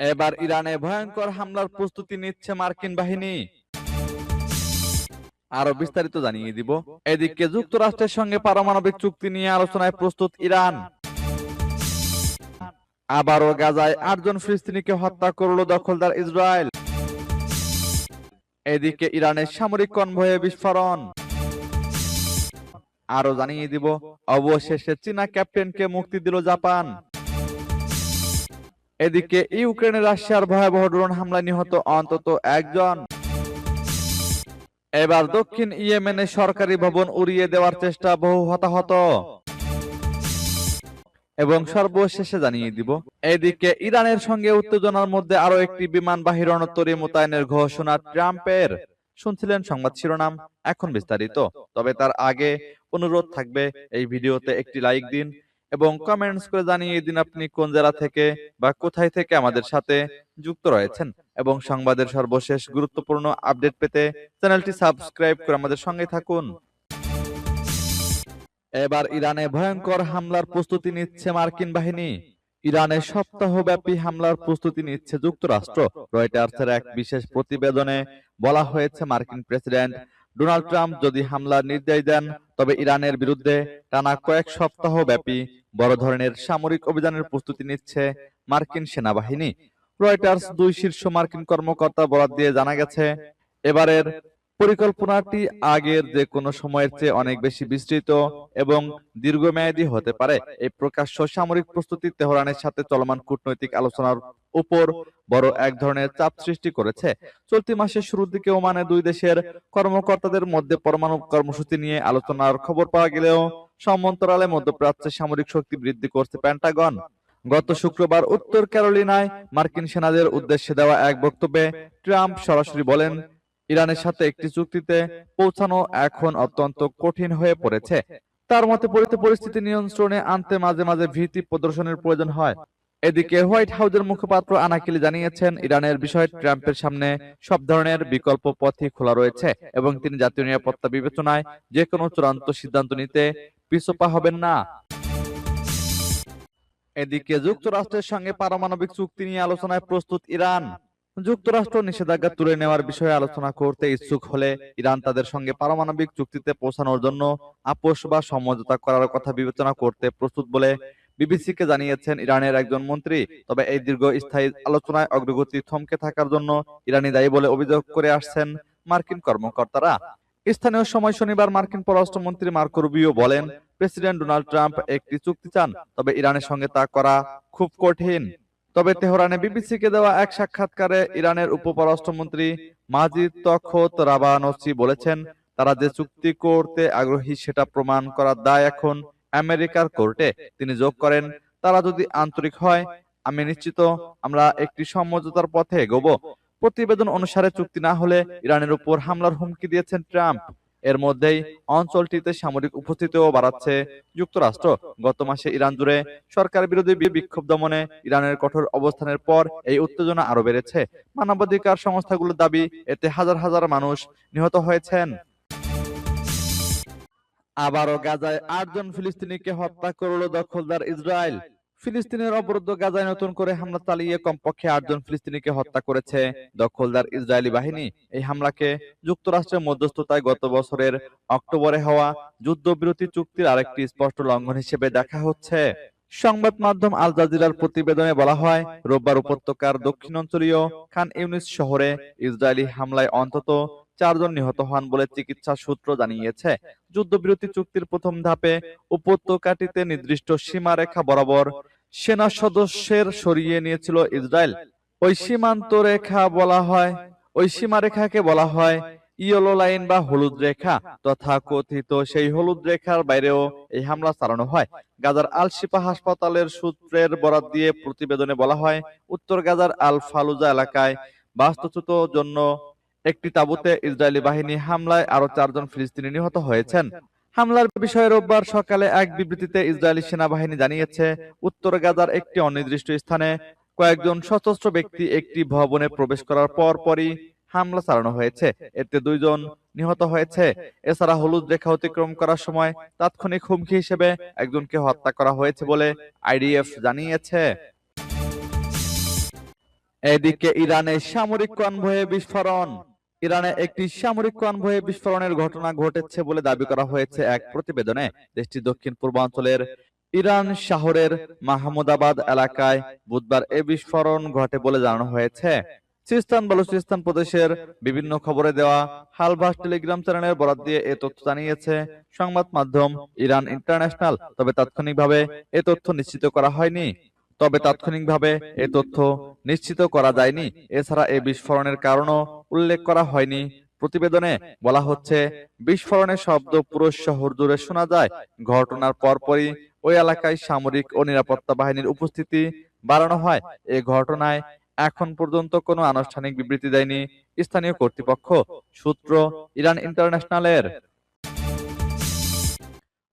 এবার ইরানে ভয়ঙ্কর হামলার প্রস্তুতি নিচ্ছে মার্কিন বাহিনী। আরও বিস্তারিত জানিয়ে দিব। এদিকে যুক্তরাষ্ট্রের সঙ্গে পারমাণবিক চুক্তি নিয়ে আলোচনায় প্রস্তুত ইরান। আবারও গাজায় আটজন ফিলিস্তিনিকে হত্যা করল দখলদার ইসরায়েল। এদিকে ইরানের সামরিক কনভয়ে বিস্ফোরণ। আরও জানিয়ে দিব, অবশেষে চীনা ক্যাপ্টেনকে মুক্তি দিল জাপান। এদিকে ইউক্রেনে রাশিয়ার ভয়াবহ ড্রোন হামলায় নিহত অন্তত একজন। এবার দক্ষিণ ইয়েমেনে সরকারি ভবন উড়িয়ে দেওয়ার চেষ্টা বহু হতাহত। এবং সর্বশেষে জানিয়ে দিব এদিকে ইরানের সঙ্গে উত্তেজনার মধ্যে আরও একটি বিমানবাহী রণতরী মোতায়েনের ঘোষণা ট্রাম্পের। শুনছিলেন সংবাদ শিরোনাম এখন বিস্তারিত। তবে তার আগে অনুরোধ থাকবে এই ভিডিওতে একটি লাইক দিন এবং কমেন্টস করে জানিয়ে দিন আপনি কোন জেলা থেকে বা কোথায় থেকে আমাদের সাথে যুক্ত রয়েছেন। এবং সংবাদের সর্বশেষ গুরুত্বপূর্ণ আপডেট পেতে চ্যানেলটি সাবস্ক্রাইব করে আমাদের সঙ্গে থাকুন। এবার ইরানে ভয়ঙ্কর হামলার প্রস্তুতি নিচ্ছে মার্কিন বাহিনী। ইরানে সপ্তাহব্যাপী হামলার প্রস্তুতি নিচ্ছে যুক্তরাষ্ট্র। রয়টার্সের এক বিশেষ প্রতিবেদনে বলা হয়েছে, মার্কিন প্রেসিডেন্ট ডোনাল্ড ট্রাম্প যদি হামলার নির্দেশ দেন, তবে ইরানের বিরুদ্ধে টানা কয়েক সপ্তাহ ব্যাপী বড় ধরনের সামরিক অভিযানের প্রস্তুতি নিচ্ছে মার্কিন সেনাবাহিনী। রয়টার্স দুই শীর্ষ মার্কিন কর্মকর্তা বরাদ দিয়ে জানা গেছে, এবারের পরিকল্পনাটি আগের যে কোনো সময়ের চেয়ে অনেক বেশি বিস্তৃত এবং দীর্ঘমেয়াদী হতে পারে। এই প্রকাশ্য সামরিক প্রস্তুতি তেহরানের সাথে চলমান কূটনৈতিক আলোচনার উপর বড় এক ধরনের চাপ সৃষ্টি করেছে। চলতি মাসের শুরুর দিকে ওমানে দুই দেশের কর্মকর্তাদের মধ্যে পরমাণু কর্মসূচি নিয়ে আলোচনার খবর পাওয়া গেলেও সমান্তরালে মধ্যপ্রাচ্যে সামরিক শক্তি বৃদ্ধি করছে পেন্টাগন গত শুক্রবার উত্তর ক্যারোলিনায় মার্কিন সেনাদের উদ্দেশ্যে দেওয়া এক বক্তব্যে ট্রাম্প সরাসরি বলেন, ইরানের সাথে একটি চুক্তিতে পৌঁছানো এখন অত্যন্ত কঠিন হয়ে পড়েছে। তার মতে, পরিস্থিতি নিয়ন্ত্রণে আনতে মাঝে মাঝে ভীতি প্রদর্শনের প্রয়োজন হয়। এদিকে হোয়াইট হাউসের মুখপাত্র আনাকিলি জানিয়েছেন, ইরানের বিষয়ে ট্রাম্পের সামনে সব ধরনের বিকল্প পথই খোলা রয়েছে এবং তিনি জাতীয় নিরাপত্তা বিবেচনায় যে কোনো চূড়ান্ত সিদ্ধান্ত নিতে পিছপা হবেন না। এদিকে যুক্তরাষ্ট্রের সঙ্গে পারমাণবিক চুক্তি নিয়ে আলোচনায় প্রস্তুত ইরান। যুক্তরাষ্ট্র নিষেধাজ্ঞা তুলে নেওয়ার বিষয়ে আলোচনা করতে ইচ্ছুক হলে ইরান তাদের সঙ্গে পারমাণবিক চুক্তিতে পৌঁছানোর জন্য আপোষ বা সমঝোতা করার কথা বিবেচনা করতে প্রস্তুত বলে বিবিসিকে জানিয়েছেন ইরানের একজন মন্ত্রী, তবে এই দীর্ঘ স্থায়ী আলোচনায় অগ্রগতি থমকে থাকার জন্য ইরানি দায়ী বলে অভিযোগ করে আসছেন মার্কিন কর্মকর্তারা। স্থানীয় সময় শনিবার মার্কিন পররাষ্ট্রমন্ত্রী মার্কো রুবিও বলেন, প্রেসিডেন্ট ডোনাল্ড ট্রাম্প একটি চুক্তি চান, তবে ইরানের সঙ্গে তা করা খুব কঠিন। তবে তেহরানে বিবিসিকে দেওয়া এক সাক্ষাৎকারে ইরানের উপপররাষ্ট্রমন্ত্রী মাজিদ তখত রাবানসি বলেছেন, তারা যে চুক্তি করতে আগ্রহী সেটা প্রমাণ করার দায় এখন আমেরিকার কোর্টে তিনি যোগ করেন। তারা যদি আন্তরিক হয়, আমি নিশ্চিত আমরা একটি সমঝোতার পথে এগোব। প্রতিবেদন অনুসারে চুক্তি না হলে ইরানের উপর হামলার হুমকি দিয়েছেন ট্রাম্প। এর মধ্যেই অঞ্চলটিতে সামরিক উপস্থিতিও বাড়াচ্ছে। যুক্তরাষ্ট্র গত মাসে ইরান জুড়ে সরকার বিরোধী বিক্ষোভ দমনে ইরানের কঠোর অবস্থানের পর এই উত্তেজনা আরও বেড়েছে। মানবাধিকার সংস্থাগুলোর দাবি, এতে হাজার হাজার মানুষ নিহত হয়েছেন। আবারও গাজায় আটজন ফিলিস্তিনিকে হত্যা করল দখলদার ইসরায়েল। ফিলিস্তিনের অবরুদ্ধ গাজায় নতুন করে হামলা চালিয়ে কমপক্ষে আটজন ফিলিস্তিনিকে হত্যা করেছে। দখলদার ইসরায়েলি বাহিনী এই হামলাকে যুক্তরাষ্ট্রের মধ্যস্থতায় গত বছরের অক্টোবরে হওয়া যুদ্ধবিরতি চুক্তির আরেকটি স্পষ্ট লঙ্ঘন হিসেবে দেখা হচ্ছে। সংবাদ মাধ্যম আল জাজিরার প্রতিবেদনে বলা হয়, রোববার উপত্যকার দক্ষিণাঞ্চলীয় খান ইউনিস শহরে ইসরায়েলি হামলায় অন্তত চারজন নিহত হন বলে চিকিৎসা সূত্র জানিয়েছে। যুদ্ধবিরতি চুক্তির প্রথম ধাপে উপত্যকাটিতে নির্দিষ্ট সীমারেখা বরাবর সেনা সদস্যের সরিয়ে নিয়েছিল ইসরায়েল। ওই সীমান্ত রেখা বলা হয়, ওই সীমারেখাকে বলা হয় ইয়েলো লাইন বা হলুদ রেখা। তথা কথিত সেই হলুদ রেখার বাইরেও এই হামলা চালানো হয়। গাজার আল শিফা হাসপাতালের সূত্রের বরাত দিয়ে প্রতিবেদনে বলা হয়, উত্তর গাজার আল ফালুজা এলাকায় বাস্তুচ্যুত জন্য একটি তাঁবুতে ইসরায়েলি বাহিনী হামলায় আরও চারজন ফিলিস্তিনি নিহত হয়েছেন। হামলার বিষয়ে রোববার সকালে এক বিবৃতিতে ইসরায়েলি সেনাবাহিনী জানিয়েছে, উত্তর গাজার একটি অনির্দিষ্ট স্থানে কয়েকজন সশস্ত্র ব্যক্তি একটি ভবনে প্রবেশ করার পর পরই হামলা চালানো হয়েছে। এতে দুইজন নিহত হয়েছে। এছাড়া হলুদ রেখা অতিক্রম করার সময় তাৎক্ষণিক হুমকি হিসেবে একজনকে হত্যা করা হয়েছে বলে আইডিএফ জানিয়েছে। এদিকে ইরানে সামরিক কনভয়ে বিস্ফোরণ। ইরানে একটি সামরিক কনভয়ে বিস্ফোরণের ঘটনা ঘটেছে বলে দাবি করা হয়েছে এক প্রতিবেদনে। দেশটির দক্ষিণ পূর্বাঞ্চলের ইরান শহরের মাহমুদাবাদ এলাকায় বুধবার এ বিস্ফোরণ ঘটে বলে জানানো হয়েছে। সিস্তান বালুচিস্তান প্রদেশের বিভিন্ন খবরে দেওয়া হালভাস টেলিগ্রাম চ্যানেলের বরাত দিয়ে এ তথ্য জানিয়েছে সংবাদ মাধ্যম ইরান ইন্টারন্যাশনাল তবে তাৎক্ষণিকভাবে এ তথ্য নিশ্চিত করা হয়নি। তবে তাৎক্ষণিকভাবে এ তথ্য নিশ্চিত করা যায়নি। এছাড়া এই বিস্ফোরণের কারণও উল্লেখ করা হয়নি। প্রতিবেদনে বলা হচ্ছে, বিস্ফোরণের শব্দ পুরো শহর জুড়ে শোনা যায়। ঘটনার পরপরই ওই এলাকায় সামরিক ও নিরাপত্তা বাহিনীর উপস্থিতি বাড়ানো হয়। এ ঘটনায় এখন পর্যন্ত কোনো আনুষ্ঠানিক বিবৃতি দেয়নি স্থানীয় কর্তৃপক্ষ, সূত্র ইরান ইন্টারন্যাশনালের।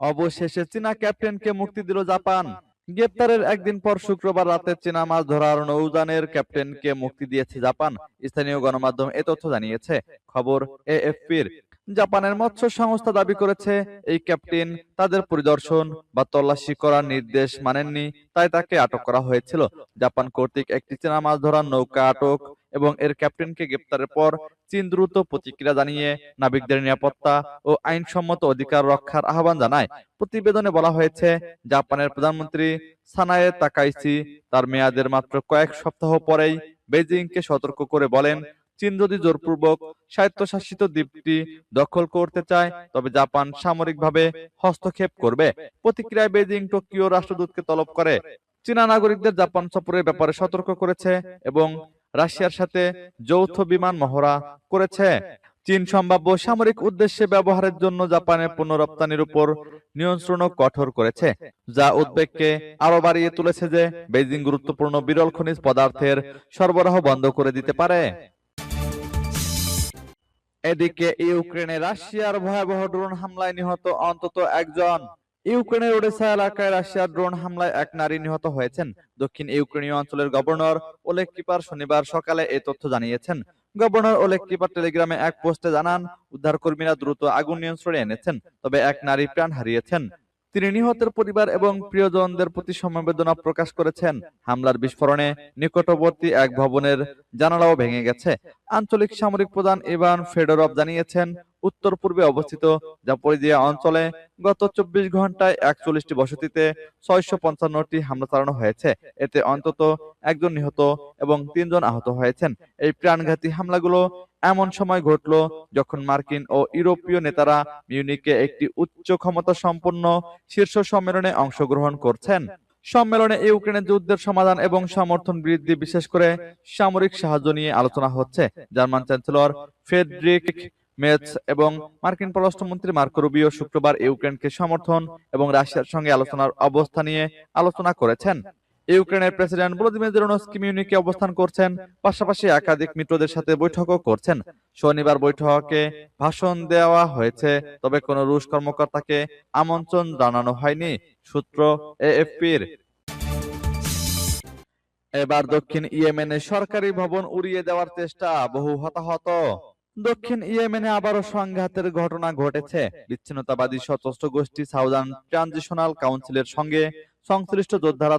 অবশেষে চীনা ক্যাপ্টেনকে মুক্তি দিল জাপান। গ্রেপ্তারের একদিন পর শুক্রবার রাতে চীনা মাছ ধরার নৌজানের ক্যাপ্টেনকে মুক্তি দিয়েছে জাপান। স্থানীয় গণমাধ্যম এ তথ্য জানিয়েছে। খবর এএফপির। জাপানের মৎস্য সংস্থা দাবি করেছে, এই ক্যাপ্টেন তাদের পরিদর্শন বা তল্লাশি করার নির্দেশ মানেননি, তাই তাকে আটক করা হয়েছিল। জাপান কর্তৃক একটি চীনা মাছ ধরার নৌকা আটক এবং এর ক্যাপ্টেনকে গ্রেপ্তারের পর চীন দ্রুত প্রতিক্রিয়া জানিয়ে নাবিকদের নিরাপত্তা ও আইনসম্মত অধিকার রক্ষার আহ্বান জানায়। প্রতিবেদনে বলা হয়েছে, জাপানের প্রধানমন্ত্রী সানায়ে তাকাইসি তার মেয়াদের মাত্র কয়েক সপ্তাহ পরেই বেজিংকে সতর্ক করে বলেন চীন যদি জোরপূর্বক স্বায়ত্তশাসিত দ্বীপটি দখল করতে চায়, তবে জাপান সামরিকভাবে হস্তক্ষেপ করবে। প্রতিক্রিয়ায় বেজিং টোকিও রাষ্ট্রদূতকে তলব করে। চীনা নাগরিকদের জাপান সফরের ব্যাপারে সতর্ক করেছে এবং রাশিয়ার সাথে যৌথ বিমান মহড়া করেছে। চীন সম্ভাব্য সামরিক উদ্দেশ্যে ব্যবহারের জন্য জাপানের পণ্য রপ্তানির উপর নিয়ন্ত্রণও কঠোর করেছে, যা উদ্বেগকে আরও বাড়িয়ে তুলেছে যে বেজিং গুরুত্বপূর্ণ বিরল খনিজ পদার্থের সরবরাহ বন্ধ করে দিতে পারে। এদিকে ইউক্রেনে রাশিয়ার ভয়াবহ ড্রোন হামলায় নিহত অন্তত একজন। ইউক্রেনের ওডেসা এলাকায় রাশিয়ার ড্রোন হামলায় এক নারী নিহত হয়েছেন। দক্ষিণ ইউক্রেনীয় অঞ্চলের গভর্নর ওলেক কিপার শনিবার সকালে এই তথ্য জানিয়েছেন। গভর্নর ওলেক কিপার টেলিগ্রামে এক পোস্টে জানান, উদ্ধারকর্মীরা দ্রুত আগুন নিয়ন্ত্রণে এনেছেন, তবে এক নারী প্রাণ হারিয়েছেন। তিনি নিহতের পরিবার এবং প্রিয়জনদের প্রতি সমবেদনা প্রকাশ করেছেন। হামলার বিস্ফোরণে নিকটবর্তী এক ভবনের জানালাও ভেঙে গেছে। আঞ্চলিক সামরিক প্রধান ইভান ফেডোরভ জানিয়েছেন, উত্তর পূর্বে অবস্থিত জাপরিজিয়া অঞ্চলে গত চব্বিশ ঘন্টায় একচল্লিশটি বসতিতে ছয়শো পঞ্চান্নটি হামলা চালানো হয়েছে। এতে অন্তত একজন নিহত এবং তিনজন আহত হয়েছেন। এই প্রাণঘাতী হামলাগুলো এমন সময় ঘটল যখন মার্কিন ও ইউরোপীয় নেতারা মিউনিকে একটি উচ্চ ক্ষমতা সম্পন্ন শীর্ষ সম্মেলনে অংশগ্রহণ করছেন। সম্মেলনে ইউক্রেনের যুদ্ধের সমাধান এবং সমর্থন বৃদ্ধি বিশেষ করে সামরিক সাহায্য নিয়ে আলোচনা হচ্ছে। জার্মান চ্যান্সেলর ফেডরিক মেটস এবং মার্কিন পররাষ্ট্রমন্ত্রী মার্কো রুবিও শুক্রবার ইউক্রেনকে সমর্থন এবং রাশিয়ার সঙ্গে আলোচনার অবস্থা নিয়ে আলোচনা করেছেন। ইউক্রেনের প্রেসিডেন্ট ভলোদিমির জেলেনস্কি মিউনিকে অবস্থান করছেন। পাশাপাশি একাধিক মিত্রদের সাথে বৈঠকও করছেন। শনিবার বৈঠকে ভাষণ দেওয়া হয়েছে, তবে কোনো রুশ কর্মকর্তাকে আমন্ত্রণ জানানো হয়নি, সূত্র এএফপির। এবার দক্ষিণ ইয়েমেনে সরকারি ভবন উড়িয়ে দেওয়ার চেষ্টা, বহু হতাহত। দক্ষিণ ইয়েমেনে আবারও সংঘাতের ঘটনা ঘটেছে। বিচ্ছিন্নতাবাদী সশস্ত্র গোষ্ঠী সাউদার্ন ট্রানজিশনাল কাউন্সিলের সঙ্গে সংশ্লিষ্ট যোদ্ধারা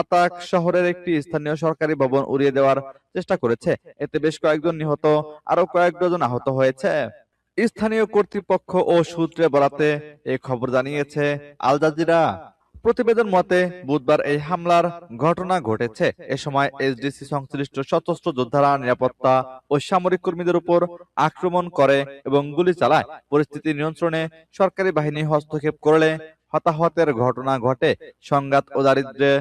আতাক শহরের একটি স্থানীয় সরকারি ভবন উড়িয়ে দেওয়ার চেষ্টা করেছে। এতে বেশ কয়েকজন নিহত আরও কয়েক ডজন আহত হয়েছে। স্থানীয় কর্তৃপক্ষ ও সূত্রে বরাতে এই খবর জানিয়েছে আল জাজিরা। প্রতিবেদন মতে, বুধবার এই হামলার ঘটনা ঘটেছে। এ সময় এসডিসি সংশ্লিষ্ট সশস্ত্র যোদ্ধারা নিরাপত্তা ও সামরিক কর্মীদের উপর আক্রমণ করে এবং গুলি চালায়। পরিস্থিতি নিয়ন্ত্রণে সরকারি বাহিনী হস্তক্ষেপ করলে হতাহতের ঘটনা ঘটে। সংঘাত ও দারিদ্র্যে,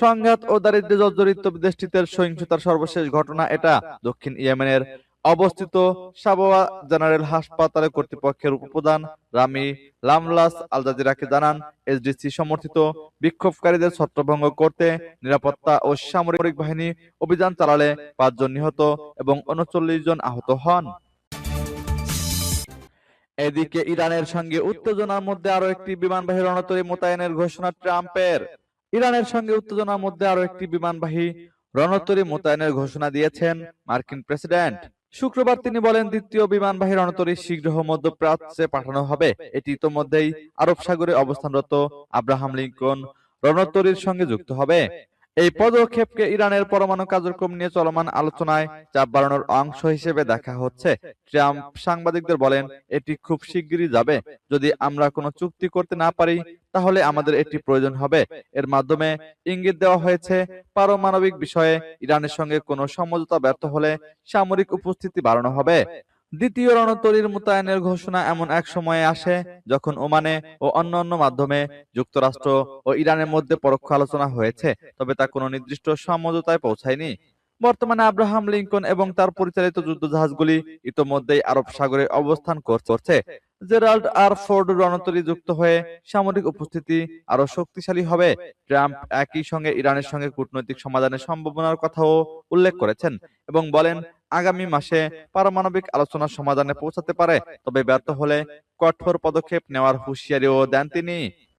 সংঘাত ও দারিদ্র্যে জর্জরিত দেশটিতে সহিংসতার সর্বশেষ ঘটনা এটা। দক্ষিণ ইয়েমেনের অবস্থিত সাবোয়া জেনারেল হাসপাতালে কর্তৃপক্ষের উপপ্রধান রামি লামলাস আল জাজিরাকে জানান, এসডিসি সমর্থিত বিক্ষোভকারীদের ছত্রভঙ্গ করতে নিরাপত্তা ও সামরিক বাহিনী অভিযান চালালে পাঁচজন নিহত এবং উনচল্লিশ জন আহত হন। এদিকে ইরানের সঙ্গে উত্তেজনার মধ্যে আরও একটি বিমানবাহী রণতরী মোতায়েনের ঘোষণা ট্রাম্পের। ইরানের সঙ্গে উত্তেজনার মধ্যে আরও একটি বিমানবাহী রণতরী মোতায়েনের ঘোষণা দিয়েছেন মার্কিন প্রেসিডেন্ট। শুক্রবার তিনি বলেন, দ্বিতীয় বিমানবাহী রণতরী শীঘ্র মধ্যপ্রাচ্যে পাঠানো হবে। এটি ইতোমধ্যেই আরব সাগরে অবস্থানরত আব্রাহাম লিঙ্কন রণতরীর সঙ্গে যুক্ত হবে। এই পদক্ষেপকে ইরানের পরমাণু কার্যক্রম নিয়ে চলমান আলোচনায় চাপ বাড়ানোর অংশ হিসেবে দেখা হচ্ছে। ট্রাম্প সাংবাদিকদের বলেন, এটি খুব শিগগিরই যাবে। যদি আমরা কোনো চুক্তি করতে না পারি, তাহলে আমাদের এটি প্রয়োজন হবে। এর মাধ্যমে ইঙ্গিত দেওয়া হয়েছে, পারমাণবিক বিষয়ে ইরানের সঙ্গে কোনো সমঝোতা ব্যর্থ হলে সামরিক উপস্থিতি বাড়ানো হবে। দ্বিতীয় রণতরীর মোতায়েনের ঘোষণা এমন এক সময়ে আসে যখন ওমানে ও অন্যান্য মাধ্যমে যুক্তরাষ্ট্র ও ইরানের মধ্যে পরোক্ষ আলোচনা হয়েছে, তবে তা কোনো নির্দিষ্ট সমঝোতায় পৌঁছায়নি। বর্তমানে আব্রাহাম লিঙ্কন এবং তার পরিচালিত যুদ্ধজাহাজগুলি ইতোমধ্যেই আরব সাগরে অবস্থান কর- করছে। জেরাল্ড আর ফোর্ড রণতরী যুক্ত হয়ে সামরিক উপস্থিতি আরও শক্তিশালী হবে। ট্রাম্প একই সঙ্গে ইরানের সঙ্গে কূটনৈতিক সমাধানের সম্ভাবনার কথাও উল্লেখ করেছেন এবং বলেন, আগামী মাসে পারমাণবিক আলোচনা সমাধানে পৌঁছাতে পারে, তবে ব্যর্থ হলে কঠোর পদক্ষেপ নেওয়ার হুঁশিয়ারিও দেন তিনি।